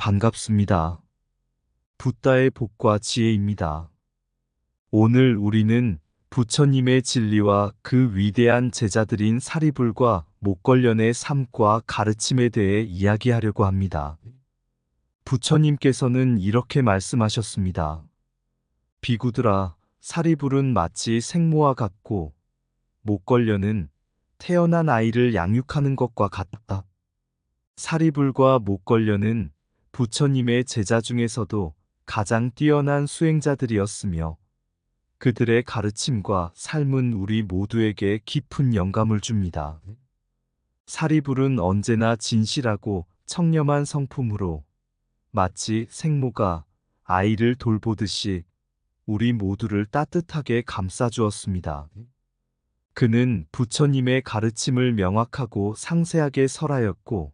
반갑습니다. 붓다의 복과 지혜입니다. 오늘 우리는 부처님의 진리와 그 위대한 제자들인 사리불과 목걸련의 삶과 가르침에 대해 이야기하려고 합니다. 부처님께서는 이렇게 말씀하셨습니다. 비구들아, 사리불은 마치 생모와 같고, 목걸련은 태어난 아이를 양육하는 것과 같다. 사리불과 목걸련은 부처님의 제자 중에서도 가장 뛰어난 수행자들이었으며 그들의 가르침과 삶은 우리 모두에게 깊은 영감을 줍니다. 사리불은 언제나 진실하고 청렴한 성품으로 마치 생모가 아이를 돌보듯이 우리 모두를 따뜻하게 감싸주었습니다. 그는 부처님의 가르침을 명확하고 상세하게 설하였고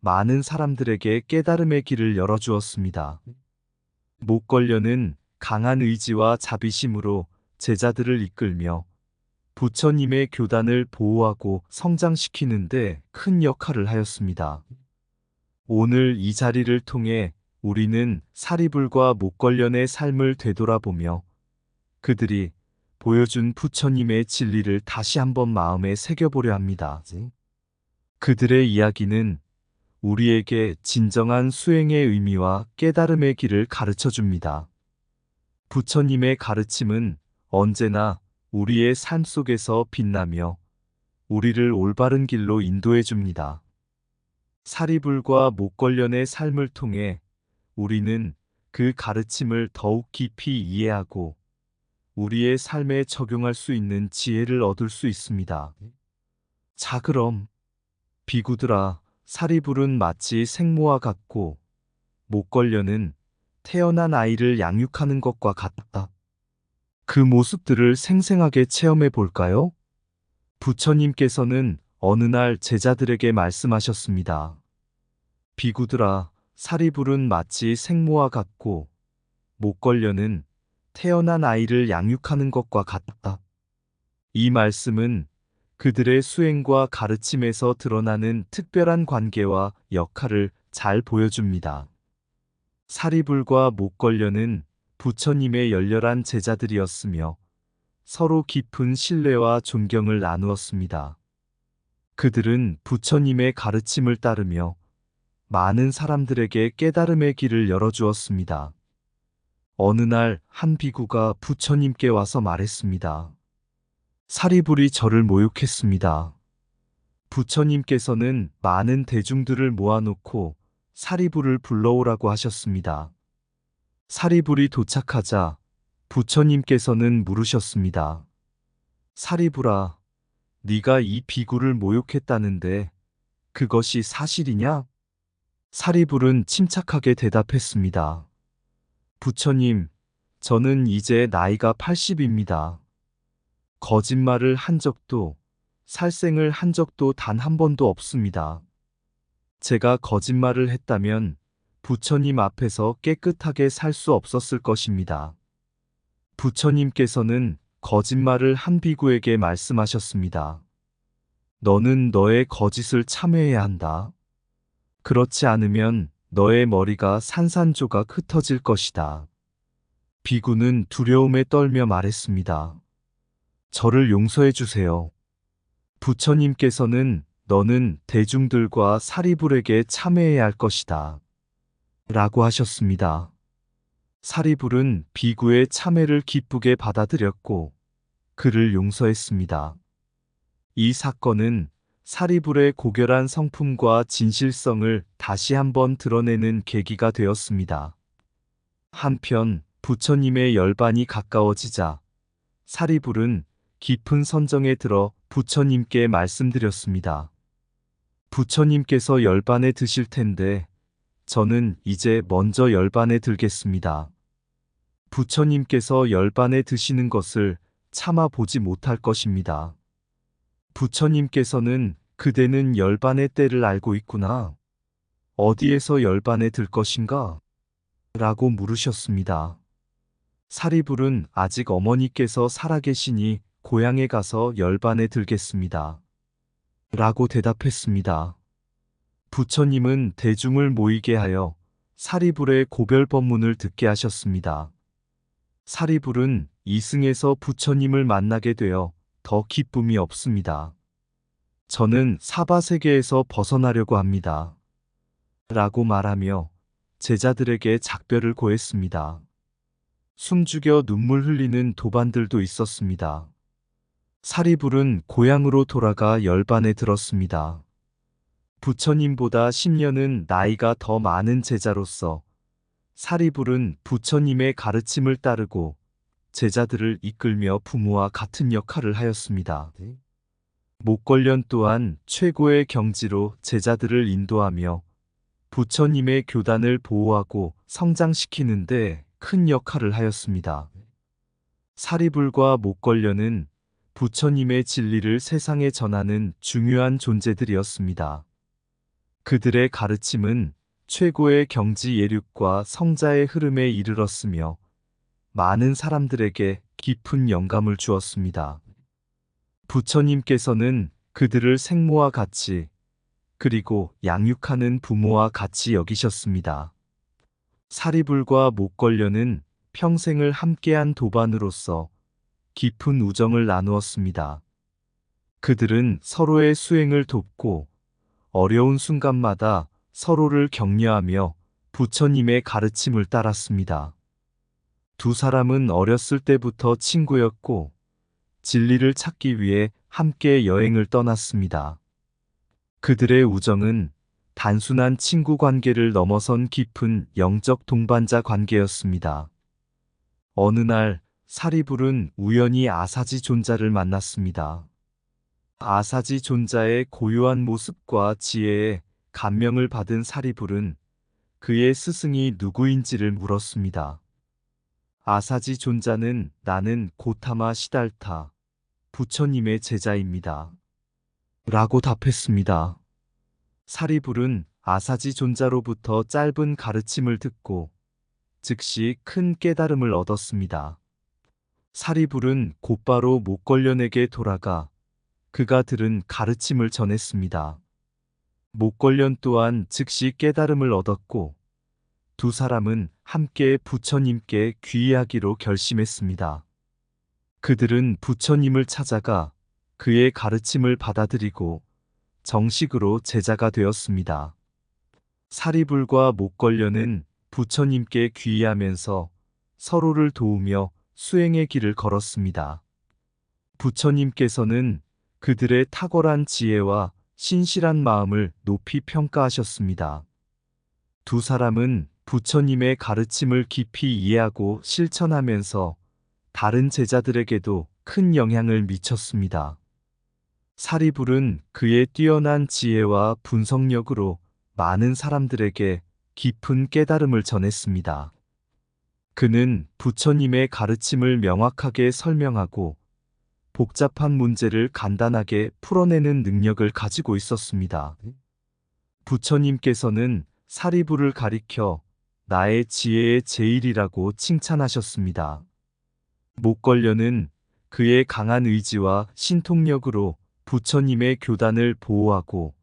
많은 사람들에게 깨달음의 길을 열어주었습니다. 목걸련은 강한 의지와 자비심으로 제자들을 이끌며 부처님의 교단을 보호하고 성장시키는데 큰 역할을 하였습니다. 오늘 이 자리를 통해 우리는 사리불과 목걸련의 삶을 되돌아보며 그들이 보여준 부처님의 진리를 다시 한번 마음에 새겨보려 합니다. 그들의 이야기는 우리에게 진정한 수행의 의미와 깨달음의 길을 가르쳐 줍니다. 부처님의 가르침은 언제나 우리의 삶 속에서 빛나며 우리를 올바른 길로 인도해 줍니다. 사리불과 목걸련의 삶을 통해 우리는 그 가르침을 더욱 깊이 이해하고 우리의 삶에 적용할 수 있는 지혜를 얻을 수 있습니다. 자, 그럼 비구들아, 사리불은 마치 생모와 같고 목걸련은 태어난 아이를 양육하는 것과 같다. 그 모습들을 생생하게 체험해 볼까요? 부처님께서는 어느 날 제자들에게 말씀하셨습니다. 비구들아, 사리불은 마치 생모와 같고 목걸련은 태어난 아이를 양육하는 것과 같다. 이 말씀은 그들의 수행과 가르침에서 드러나는 특별한 관계와 역할을 잘 보여줍니다. 사리불과 목걸련은 부처님의 열렬한 제자들이었으며 서로 깊은 신뢰와 존경을 나누었습니다. 그들은 부처님의 가르침을 따르며 많은 사람들에게 깨달음의 길을 열어주었습니다. 어느 날 한 비구가 부처님께 와서 말했습니다. 사리불이 저를 모욕했습니다. 부처님께서는 많은 대중들을 모아놓고 사리불을 불러오라고 하셨습니다. 사리불이 도착하자 부처님께서는 물으셨습니다. 사리불아, 네가 이 비구를 모욕했다는데 그것이 사실이냐? 사리불은 침착하게 대답했습니다. 부처님, 저는 이제 나이가 80입니다. 거짓말을 한 적도, 살생을 한 적도 단 한 번도 없습니다. 제가 거짓말을 했다면 부처님 앞에서 깨끗하게 살 수 없었을 것입니다. 부처님께서는 거짓말을 한 비구에게 말씀하셨습니다. 너는 너의 거짓을 참회해야 한다. 그렇지 않으면 너의 머리가 산산조각 흩어질 것이다. 비구는 두려움에 떨며 말했습니다. 저를 용서해 주세요. 부처님께서는 너는 대중들과 사리불에게 참회해야 할 것이다. 라고 하셨습니다. 사리불은 비구의 참회를 기쁘게 받아들였고 그를 용서했습니다. 이 사건은 사리불의 고결한 성품과 진실성을 다시 한번 드러내는 계기가 되었습니다. 한편 부처님의 열반이 가까워지자 사리불은 깊은 선정에 들어 부처님께 말씀드렸습니다. 부처님께서 열반에 드실 텐데 저는 이제 먼저 열반에 들겠습니다. 부처님께서 열반에 드시는 것을 참아 보지 못할 것입니다. 부처님께서는 그대는 열반의 때를 알고 있구나. 어디에서 열반에 들 것인가? 라고 물으셨습니다. 사리불은 아직 어머니께서 살아계시니 고향에 가서 열반에 들겠습니다. 라고 대답했습니다. 부처님은 대중을 모이게 하여 사리불의 고별 법문을 듣게 하셨습니다. 사리불은 이승에서 부처님을 만나게 되어 더 기쁨이 없습니다. 저는 사바세계에서 벗어나려고 합니다. 라고 말하며 제자들에게 작별을 고했습니다. 숨죽여 눈물 흘리는 도반들도 있었습니다. 사리불은 고향으로 돌아가 열반에 들었습니다. 부처님보다 10년은 나이가 더 많은 제자로서 사리불은 부처님의 가르침을 따르고 제자들을 이끌며 부모와 같은 역할을 하였습니다. 목걸련 또한 최고의 경지로 제자들을 인도하며 부처님의 교단을 보호하고 성장시키는데 큰 역할을 하였습니다. 사리불과 목걸련은 부처님의 진리를 세상에 전하는 중요한 존재들이었습니다. 그들의 가르침은 최고의 경지 예륙과 성자의 흐름에 이르렀으며 많은 사람들에게 깊은 영감을 주었습니다. 부처님께서는 그들을 생모와 같이 그리고 양육하는 부모와 같이 여기셨습니다. 사리불과 목걸련은 평생을 함께한 도반으로서 깊은 우정을 나누었습니다. 그들은 서로의 수행을 돕고 어려운 순간마다 서로를 격려하며 부처님의 가르침을 따랐습니다. 두 사람은 어렸을 때부터 친구였고 진리를 찾기 위해 함께 여행을 떠났습니다. 그들의 우정은 단순한 친구 관계를 넘어선 깊은 영적 동반자 관계였습니다. 어느 날 사리불은 우연히 아사지 존자를 만났습니다. 아사지 존자의 고요한 모습과 지혜에 감명을 받은 사리불은 그의 스승이 누구인지를 물었습니다. 아사지 존자는 나는 고타마 시달타, 부처님의 제자입니다. 라고 답했습니다. 사리불은 아사지 존자로부터 짧은 가르침을 듣고 즉시 큰 깨달음을 얻었습니다. 사리불은 곧바로 목걸련에게 돌아가 그가 들은 가르침을 전했습니다. 목걸련 또한 즉시 깨달음을 얻었고 두 사람은 함께 부처님께 귀의하기로 결심했습니다. 그들은 부처님을 찾아가 그의 가르침을 받아들이고 정식으로 제자가 되었습니다. 사리불과 목걸련은 부처님께 귀의하면서 서로를 도우며 수행의 길을 걸었습니다. 부처님께서는 그들의 탁월한 지혜와 신실한 마음을 높이 평가하셨습니다. 두 사람은 부처님의 가르침을 깊이 이해하고 실천하면서 다른 제자들에게도 큰 영향을 미쳤습니다. 사리불은 그의 뛰어난 지혜와 분석력으로 많은 사람들에게 깊은 깨달음을 전했습니다. 그는 부처님의 가르침을 명확하게 설명하고 복잡한 문제를 간단하게 풀어내는 능력을 가지고 있었습니다. 부처님께서는 사리불을 가리켜 나의 지혜의 제일이라고 칭찬하셨습니다. 목걸련은 그의 강한 의지와 신통력으로 부처님의 교단을 보호하고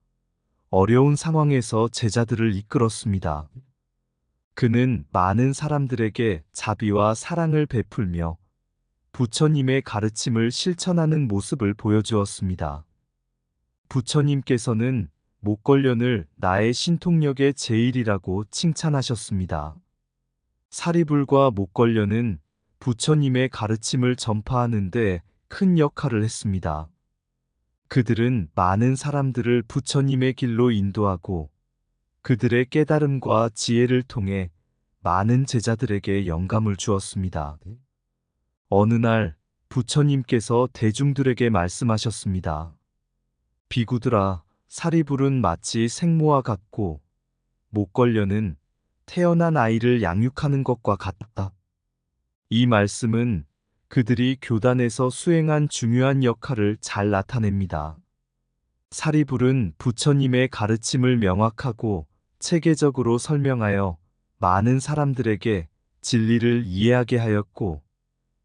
어려운 상황에서 제자들을 이끌었습니다. 그는 많은 사람들에게 자비와 사랑을 베풀며 부처님의 가르침을 실천하는 모습을 보여주었습니다. 부처님께서는 목걸련을 나의 신통력의 제일이라고 칭찬하셨습니다. 사리불과 목걸련은 부처님의 가르침을 전파하는데 큰 역할을 했습니다. 그들은 많은 사람들을 부처님의 길로 인도하고 그들의 깨달음과 지혜를 통해 많은 제자들에게 영감을 주었습니다. 어느 날 부처님께서 대중들에게 말씀하셨습니다. 비구들아, 사리불은 마치 생모와 같고 목걸련은 태어난 아이를 양육하는 것과 같다. 이 말씀은 그들이 교단에서 수행한 중요한 역할을 잘 나타냅니다. 사리불은 부처님의 가르침을 명확하고 체계적으로 설명하여 많은 사람들에게 진리를 이해하게 하였고,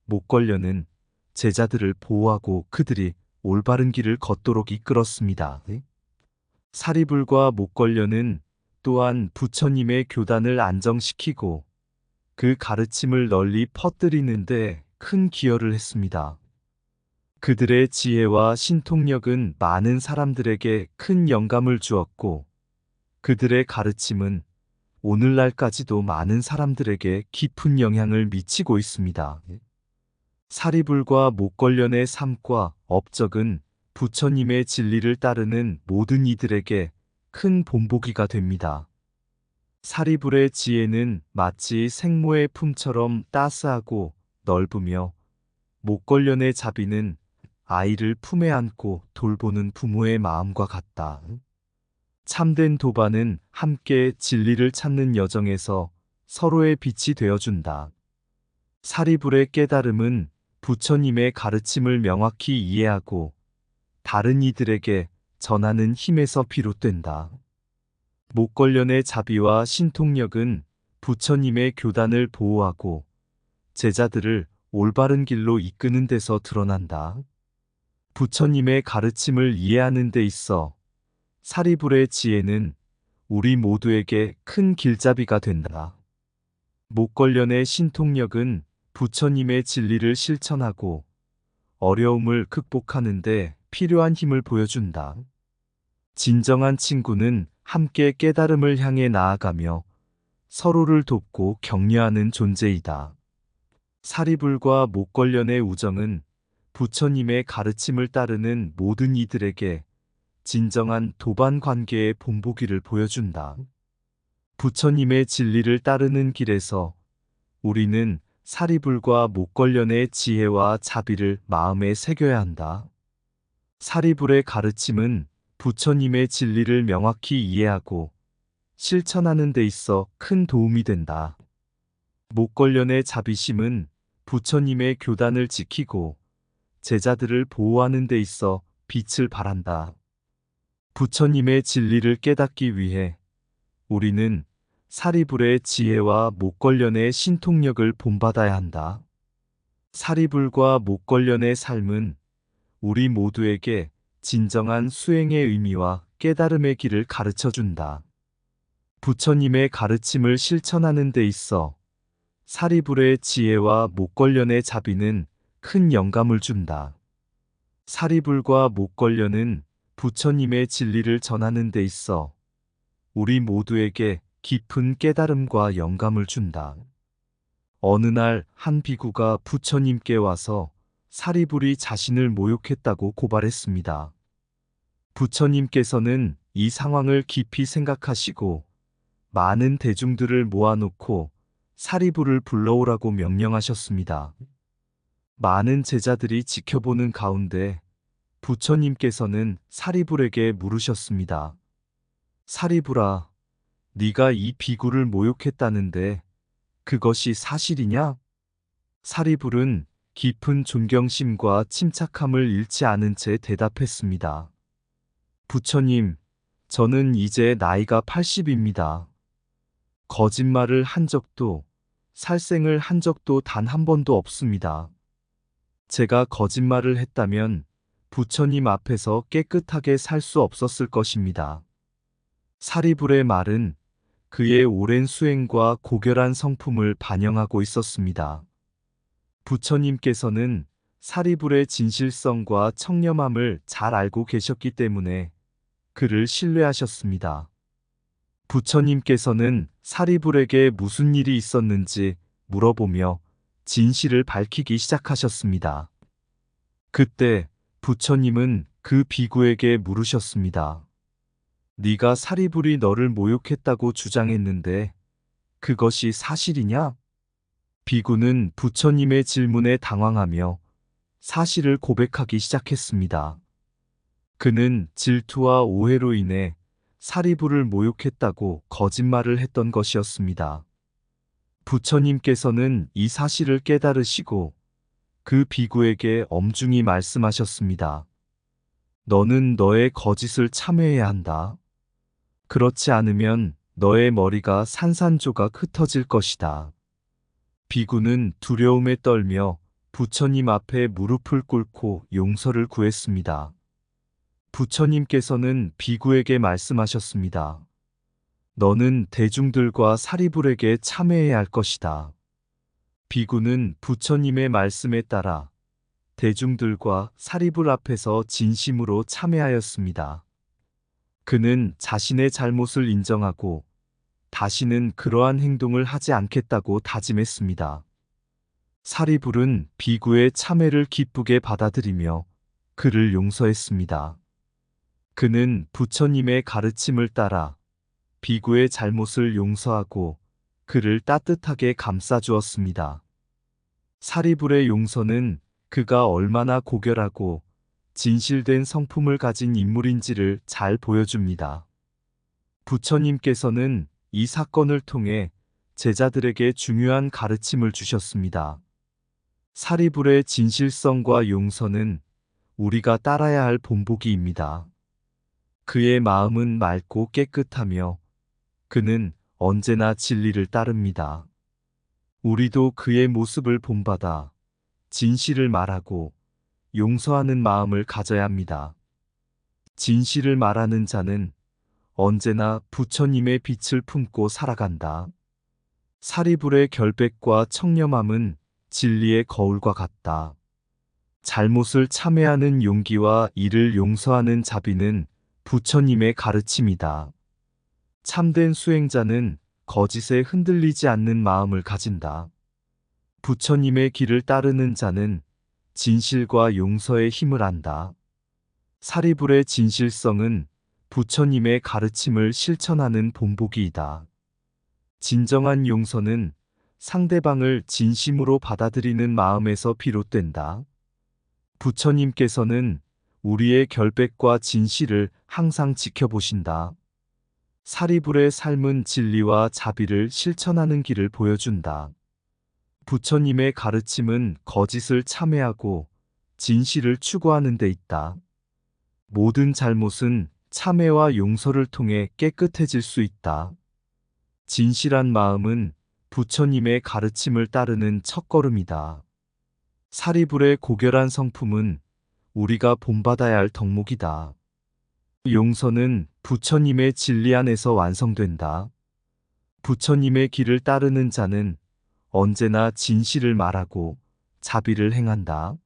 목걸련은 제자들을 보호하고 그들이 올바른 길을 걷도록 이끌었습니다. 사리불과 목걸련은 또한 부처님의 교단을 안정시키고 그 가르침을 널리 퍼뜨리는데 큰 기여를 했습니다. 그들의 지혜와 신통력은 많은 사람들에게 큰 영감을 주었고 그들의 가르침은 오늘날까지도 많은 사람들에게 깊은 영향을 미치고 있습니다. 사리불과 목걸련의 삶과 업적은 부처님의 진리를 따르는 모든 이들에게 큰 본보기가 됩니다. 사리불의 지혜는 마치 생모의 품처럼 따스하고 넓으며 목걸련의 자비는 아이를 품에 안고 돌보는 부모의 마음과 같다. 참된 도반은 함께 진리를 찾는 여정에서 서로의 빛이 되어준다. 사리불의 깨달음은 부처님의 가르침을 명확히 이해하고 다른 이들에게 전하는 힘에서 비롯된다. 목걸련의 자비와 신통력은 부처님의 교단을 보호하고 제자들을 올바른 길로 이끄는 데서 드러난다. 부처님의 가르침을 이해하는 데 있어 사리불의 지혜는 우리 모두에게 큰 길잡이가 된다. 목걸련의 신통력은 부처님의 진리를 실천하고 어려움을 극복하는데 필요한 힘을 보여준다. 진정한 친구는 함께 깨달음을 향해 나아가며 서로를 돕고 격려하는 존재이다. 사리불과 목걸련의 우정은 부처님의 가르침을 따르는 모든 이들에게 진정한 도반 관계의 본보기를 보여준다. 부처님의 진리를 따르는 길에서 우리는 사리불과 목걸련의 지혜와 자비를 마음에 새겨야 한다. 사리불의 가르침은 부처님의 진리를 명확히 이해하고 실천하는 데 있어 큰 도움이 된다. 목걸련의 자비심은 부처님의 교단을 지키고 제자들을 보호하는 데 있어 빛을 발한다. 부처님의 진리를 깨닫기 위해 우리는 사리불의 지혜와 목걸련의 신통력을 본받아야 한다. 사리불과 목걸련의 삶은 우리 모두에게 진정한 수행의 의미와 깨달음의 길을 가르쳐 준다. 부처님의 가르침을 실천하는 데 있어 사리불의 지혜와 목걸련의 자비는 큰 영감을 준다. 사리불과 목걸련은 부처님의 진리를 전하는 데 있어 우리 모두에게 깊은 깨달음과 영감을 준다. 어느 날 한 비구가 부처님께 와서 사리불이 자신을 모욕했다고 고발했습니다. 부처님께서는 이 상황을 깊이 생각하시고 많은 대중들을 모아놓고 사리불을 불러오라고 명령하셨습니다. 많은 제자들이 지켜보는 가운데 부처님께서는 사리불에게 물으셨습니다. 사리불아, 네가 이 비구를 모욕했다는데 그것이 사실이냐? 사리불은 깊은 존경심과 침착함을 잃지 않은 채 대답했습니다. 부처님, 저는 이제 나이가 80입니다. 거짓말을 한 적도, 살생을 한 적도 단 한 번도 없습니다. 제가 거짓말을 했다면 부처님 앞에서 깨끗하게 살 수 없었을 것입니다. 사리불의 말은 그의 오랜 수행과 고결한 성품을 반영하고 있었습니다. 부처님께서는 사리불의 진실성과 청렴함을 잘 알고 계셨기 때문에 그를 신뢰하셨습니다. 부처님께서는 사리불에게 무슨 일이 있었는지 물어보며 진실을 밝히기 시작하셨습니다. 그때 부처님은 그 비구에게 물으셨습니다. 네가 사리불이 너를 모욕했다고 주장했는데 그것이 사실이냐? 비구는 부처님의 질문에 당황하며 사실을 고백하기 시작했습니다. 그는 질투와 오해로 인해 사리불을 모욕했다고 거짓말을 했던 것이었습니다. 부처님께서는 이 사실을 깨달으시고 그 비구에게 엄중히 말씀하셨습니다. 너는 너의 거짓을 참회해야 한다. 그렇지 않으면 너의 머리가 산산조각 흩어질 것이다. 비구는 두려움에 떨며 부처님 앞에 무릎을 꿇고 용서를 구했습니다. 부처님께서는 비구에게 말씀하셨습니다. 너는 대중들과 사리불에게 참회해야 할 것이다. 비구는 부처님의 말씀에 따라 대중들과 사리불 앞에서 진심으로 참회하였습니다. 그는 자신의 잘못을 인정하고 다시는 그러한 행동을 하지 않겠다고 다짐했습니다. 사리불은 비구의 참회를 기쁘게 받아들이며 그를 용서했습니다. 그는 부처님의 가르침을 따라 비구의 잘못을 용서하고 그를 따뜻하게 감싸주었습니다. 사리불의 용서는 그가 얼마나 고결하고 진실된 성품을 가진 인물인지를 잘 보여줍니다. 부처님께서는 이 사건을 통해 제자들에게 중요한 가르침을 주셨습니다. 사리불의 진실성과 용서는 우리가 따라야 할 본보기입니다. 그의 마음은 맑고 깨끗하며 그는 언제나 진리를 따릅니다. 우리도 그의 모습을 본받아 진실을 말하고 용서하는 마음을 가져야 합니다. 진실을 말하는 자는 언제나 부처님의 빛을 품고 살아간다. 사리불의 결백과 청렴함은 진리의 거울과 같다. 잘못을 참회하는 용기와 이를 용서하는 자비는 부처님의 가르침이다. 참된 수행자는 거짓에 흔들리지 않는 마음을 가진다. 부처님의 길을 따르는 자는 진실과 용서의 힘을 안다. 사리불의 진실성은 부처님의 가르침을 실천하는 본보기이다. 진정한 용서는 상대방을 진심으로 받아들이는 마음에서 비롯된다. 부처님께서는 우리의 결백과 진실을 항상 지켜보신다. 사리불의 삶은 진리와 자비를 실천하는 길을 보여준다. 부처님의 가르침은 거짓을 참회하고 진실을 추구하는 데 있다. 모든 잘못은 참회와 용서를 통해 깨끗해질 수 있다. 진실한 마음은 부처님의 가르침을 따르는 첫걸음이다. 사리불의 고결한 성품은 우리가 본받아야 할 덕목이다. 용서는 부처님의 진리 안에서 완성된다. 부처님의 길을 따르는 자는 언제나 진실을 말하고 자비를 행한다.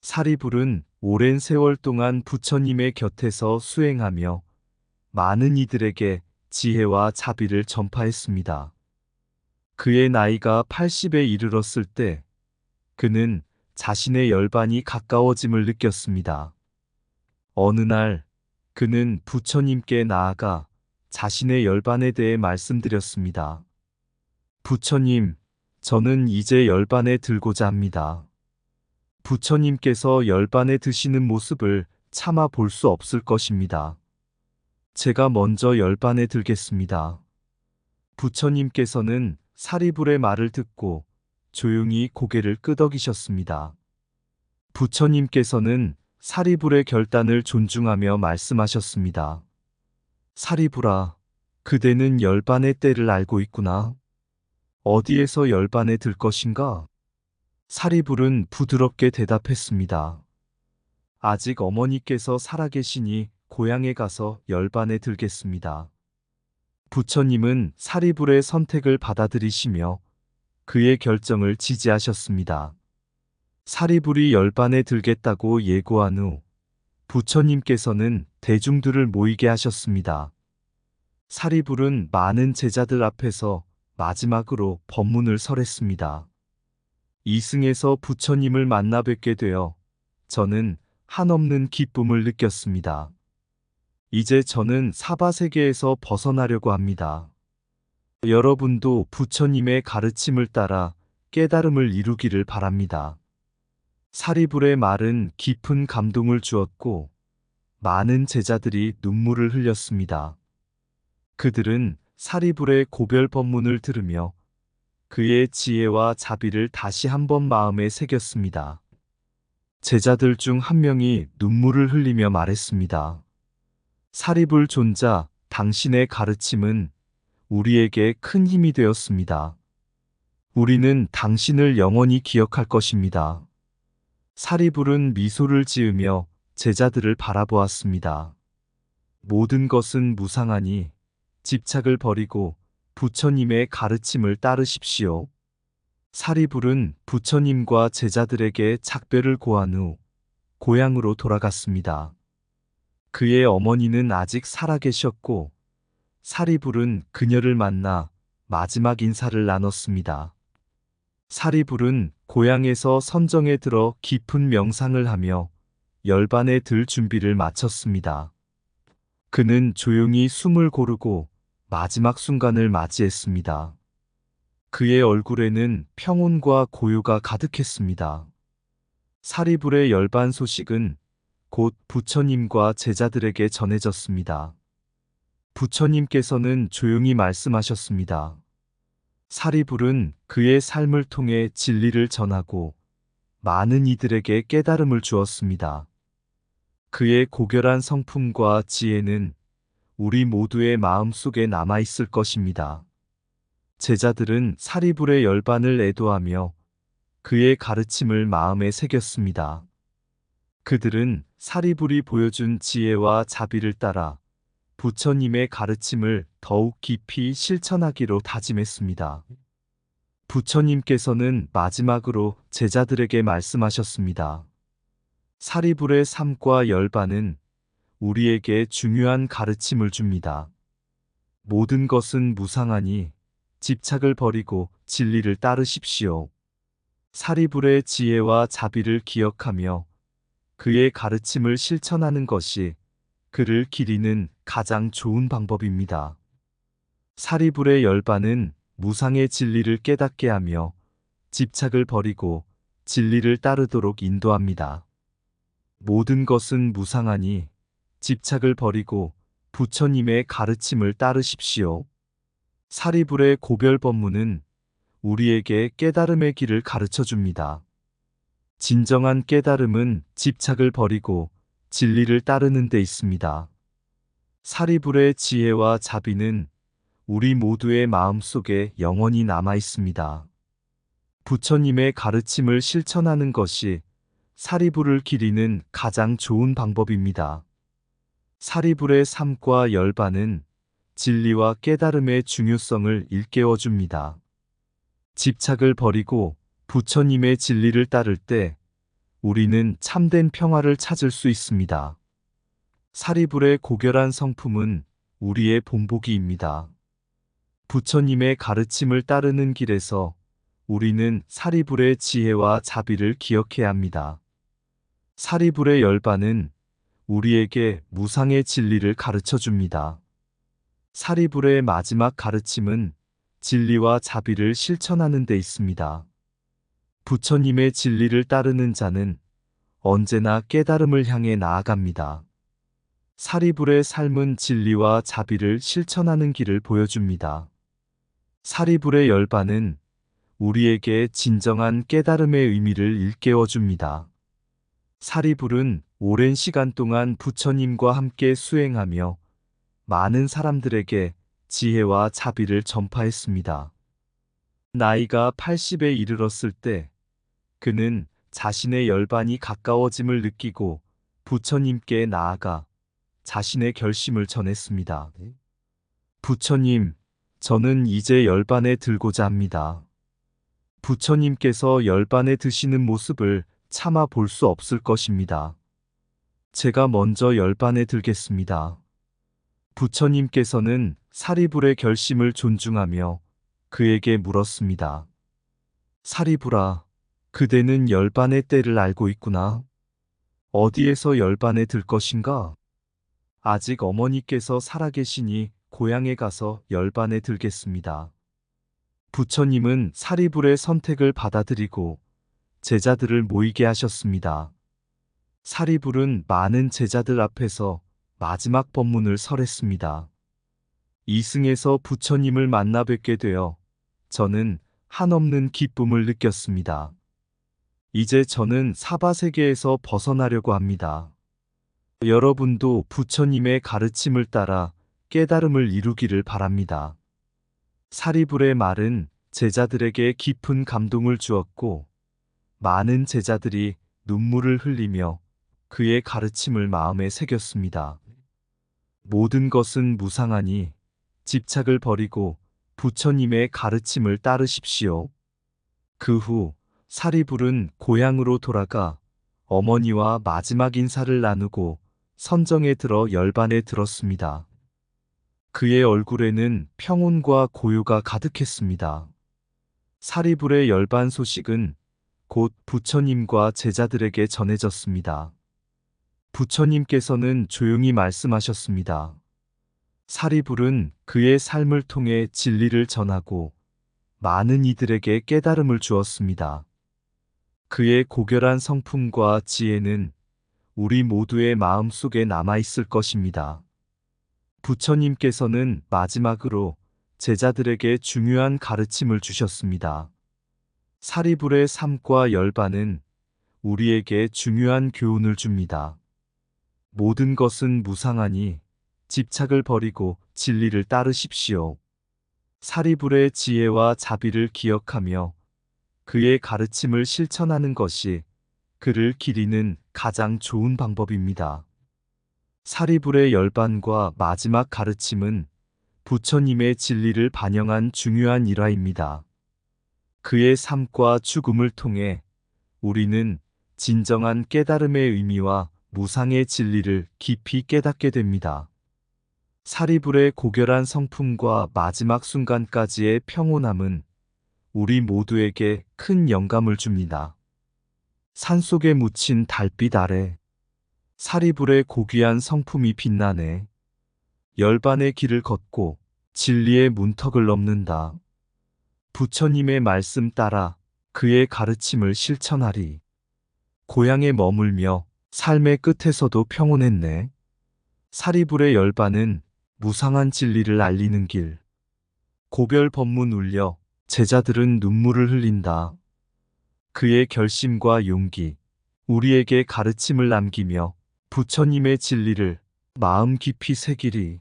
사리불은 오랜 세월 동안 부처님의 곁에서 수행하며 많은 이들에게 지혜와 자비를 전파했습니다. 그의 나이가 80에 이르렀을 때 그는 자신의 열반이 가까워짐을 느꼈습니다. 어느 날 그는 부처님께 나아가 자신의 열반에 대해 말씀드렸습니다. 부처님, 저는 이제 열반에 들고자 합니다. 부처님께서 열반에 드시는 모습을 차마 볼수 없을 것입니다. 제가 먼저 열반에 들겠습니다. 부처님께서는 사리불의 말을 듣고 조용히 고개를 끄덕이셨습니다. 부처님께서는 사리불의 결단을 존중하며 말씀하셨습니다. 사리불아, 그대는 열반의 때를 알고 있구나. 어디에서 열반에 들 것인가? 사리불은 부드럽게 대답했습니다. 아직 어머니께서 살아계시니 고향에 가서 열반에 들겠습니다. 부처님은 사리불의 선택을 받아들이시며 그의 결정을 지지하셨습니다. 사리불이 열반에 들겠다고 예고한 후 부처님께서는 대중들을 모이게 하셨습니다. 사리불은 많은 제자들 앞에서 마지막으로 법문을 설했습니다. 이승에서 부처님을 만나 뵙게 되어 저는 한없는 기쁨을 느꼈습니다. 이제 저는 사바세계에서 벗어나려고 합니다. 여러분도 부처님의 가르침을 따라 깨달음을 이루기를 바랍니다. 사리불의 말은 깊은 감동을 주었고 많은 제자들이 눈물을 흘렸습니다. 그들은 사리불의 고별 법문을 들으며 그의 지혜와 자비를 다시 한번 마음에 새겼습니다. 제자들 중 한 명이 눈물을 흘리며 말했습니다. 사리불 존자, 당신의 가르침은 우리에게 큰 힘이 되었습니다. 우리는 당신을 영원히 기억할 것입니다. 사리불은 미소를 지으며 제자들을 바라보았습니다. 모든 것은 무상하니 집착을 버리고 부처님의 가르침을 따르십시오. 사리불은 부처님과 제자들에게 작별을 고한 후 고향으로 돌아갔습니다. 그의 어머니는 아직 살아계셨고 사리불은 그녀를 만나 마지막 인사를 나눴습니다. 사리불은 고향에서 선정에 들어 깊은 명상을 하며 열반에 들 준비를 마쳤습니다. 그는 조용히 숨을 고르고 마지막 순간을 맞이했습니다. 그의 얼굴에는 평온과 고요가 가득했습니다. 사리불의 열반 소식은 곧 부처님과 제자들에게 전해졌습니다. 부처님께서는 조용히 말씀하셨습니다. 사리불은 그의 삶을 통해 진리를 전하고 많은 이들에게 깨달음을 주었습니다. 그의 고결한 성품과 지혜는 우리 모두의 마음 속에 남아 있을 것입니다. 제자들은 사리불의 열반을 애도하며 그의 가르침을 마음에 새겼습니다. 그들은 사리불이 보여준 지혜와 자비를 따라 부처님의 가르침을 더욱 깊이 실천하기로 다짐했습니다. 부처님께서는 마지막으로 제자들에게 말씀하셨습니다. 사리불의 삶과 열반은 우리에게 중요한 가르침을 줍니다. 모든 것은 무상하니 집착을 버리고 진리를 따르십시오. 사리불의 지혜와 자비를 기억하며 그의 가르침을 실천하는 것이 그를 기리는 가장 좋은 방법입니다. 사리불의 열반은 무상의 진리를 깨닫게 하며 집착을 버리고 진리를 따르도록 인도합니다. 모든 것은 무상하니 집착을 버리고 부처님의 가르침을 따르십시오. 사리불의 고별 법문은 우리에게 깨달음의 길을 가르쳐 줍니다. 진정한 깨달음은 집착을 버리고 진리를 따르는 데 있습니다. 사리불의 지혜와 자비는 우리 모두의 마음 속에 영원히 남아 있습니다. 부처님의 가르침을 실천하는 것이 사리불을 기리는 가장 좋은 방법입니다. 사리불의 삶과 열반은 진리와 깨달음의 중요성을 일깨워 줍니다. 집착을 버리고 부처님의 진리를 따를 때 우리는 참된 평화를 찾을 수 있습니다. 사리불의 고결한 성품은 우리의 본보기입니다. 부처님의 가르침을 따르는 길에서 우리는 사리불의 지혜와 자비를 기억해야 합니다. 사리불의 열반은 우리에게 무상의 진리를 가르쳐 줍니다. 사리불의 마지막 가르침은 진리와 자비를 실천하는 데 있습니다. 부처님의 진리를 따르는 자는 언제나 깨달음을 향해 나아갑니다. 사리불의 삶은 진리와 자비를 실천하는 길을 보여줍니다. 사리불의 열반은 우리에게 진정한 깨달음의 의미를 일깨워 줍니다. 사리불은 오랜 시간 동안 부처님과 함께 수행하며 많은 사람들에게 지혜와 자비를 전파했습니다. 나이가 80에 이르렀을 때 그는 자신의 열반이 가까워짐을 느끼고 부처님께 나아가 자신의 결심을 전했습니다. 부처님, 저는 이제 열반에 들고자 합니다. 부처님께서 열반에 드시는 모습을 참아 볼 수 없을 것입니다. 제가 먼저 열반에 들겠습니다. 부처님께서는 사리불의 결심을 존중하며 그에게 물었습니다. 사리불아, 그대는 열반의 때를 알고 있구나. 어디에서 열반에 들 것인가? 아직 어머니께서 살아계시니 고향에 가서 열반에 들겠습니다. 부처님은 사리불의 선택을 받아들이고 제자들을 모이게 하셨습니다. 사리불은 많은 제자들 앞에서 마지막 법문을 설했습니다. 이승에서 부처님을 만나 뵙게 되어 저는 한없는 기쁨을 느꼈습니다. 이제 저는 사바세계에서 벗어나려고 합니다. 여러분도 부처님의 가르침을 따라 깨달음을 이루기를 바랍니다. 사리불의 말은 제자들에게 깊은 감동을 주었고, 많은 제자들이 눈물을 흘리며 그의 가르침을 마음에 새겼습니다. 모든 것은 무상하니 집착을 버리고 부처님의 가르침을 따르십시오. 그 후 사리불은 고향으로 돌아가 어머니와 마지막 인사를 나누고 선정에 들어 열반에 들었습니다. 그의 얼굴에는 평온과 고요가 가득했습니다. 사리불의 열반 소식은 곧 부처님과 제자들에게 전해졌습니다. 부처님께서는 조용히 말씀하셨습니다. 사리불은 그의 삶을 통해 진리를 전하고 많은 이들에게 깨달음을 주었습니다. 그의 고결한 성품과 지혜는 우리 모두의 마음 속에 남아 있을 것입니다. 부처님께서는 마지막으로 제자들에게 중요한 가르침을 주셨습니다. 사리불의 삶과 열반은 우리에게 중요한 교훈을 줍니다. 모든 것은 무상하니 집착을 버리고 진리를 따르십시오. 사리불의 지혜와 자비를 기억하며 그의 가르침을 실천하는 것이 그를 기리는 가장 좋은 방법입니다. 사리불의 열반과 마지막 가르침은 부처님의 진리를 반영한 중요한 일화입니다. 그의 삶과 죽음을 통해 우리는 진정한 깨달음의 의미와 무상의 진리를 깊이 깨닫게 됩니다. 사리불의 고결한 성품과 마지막 순간까지의 평온함은 우리 모두에게 큰 영감을 줍니다. 산속에 묻힌 달빛 아래 사리불의 고귀한 성품이 빛나네. 열반의 길을 걷고 진리의 문턱을 넘는다. 부처님의 말씀 따라 그의 가르침을 실천하리. 고향에 머물며 삶의 끝에서도 평온했네. 사리불의 열반은 무상한 진리를 알리는 길. 고별 법문 울려 제자들은 눈물을 흘린다. 그의 결심과 용기, 우리에게 가르침을 남기며 부처님의 진리를 마음 깊이 새기리.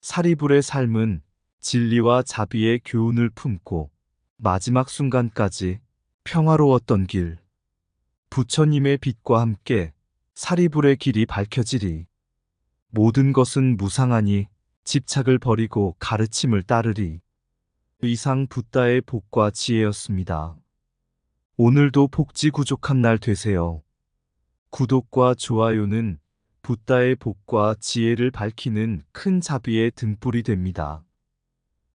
사리불의 삶은 진리와 자비의 교훈을 품고 마지막 순간까지 평화로웠던 길. 부처님의 빛과 함께 사리불의 길이 밝혀지리. 모든 것은 무상하니 집착을 버리고 가르침을 따르리. 이상 붓다의 복과 지혜였습니다. 오늘도 복지구족한 날 되세요. 구독과 좋아요는 붓다의 복과 지혜를 밝히는 큰 자비의 등불이 됩니다.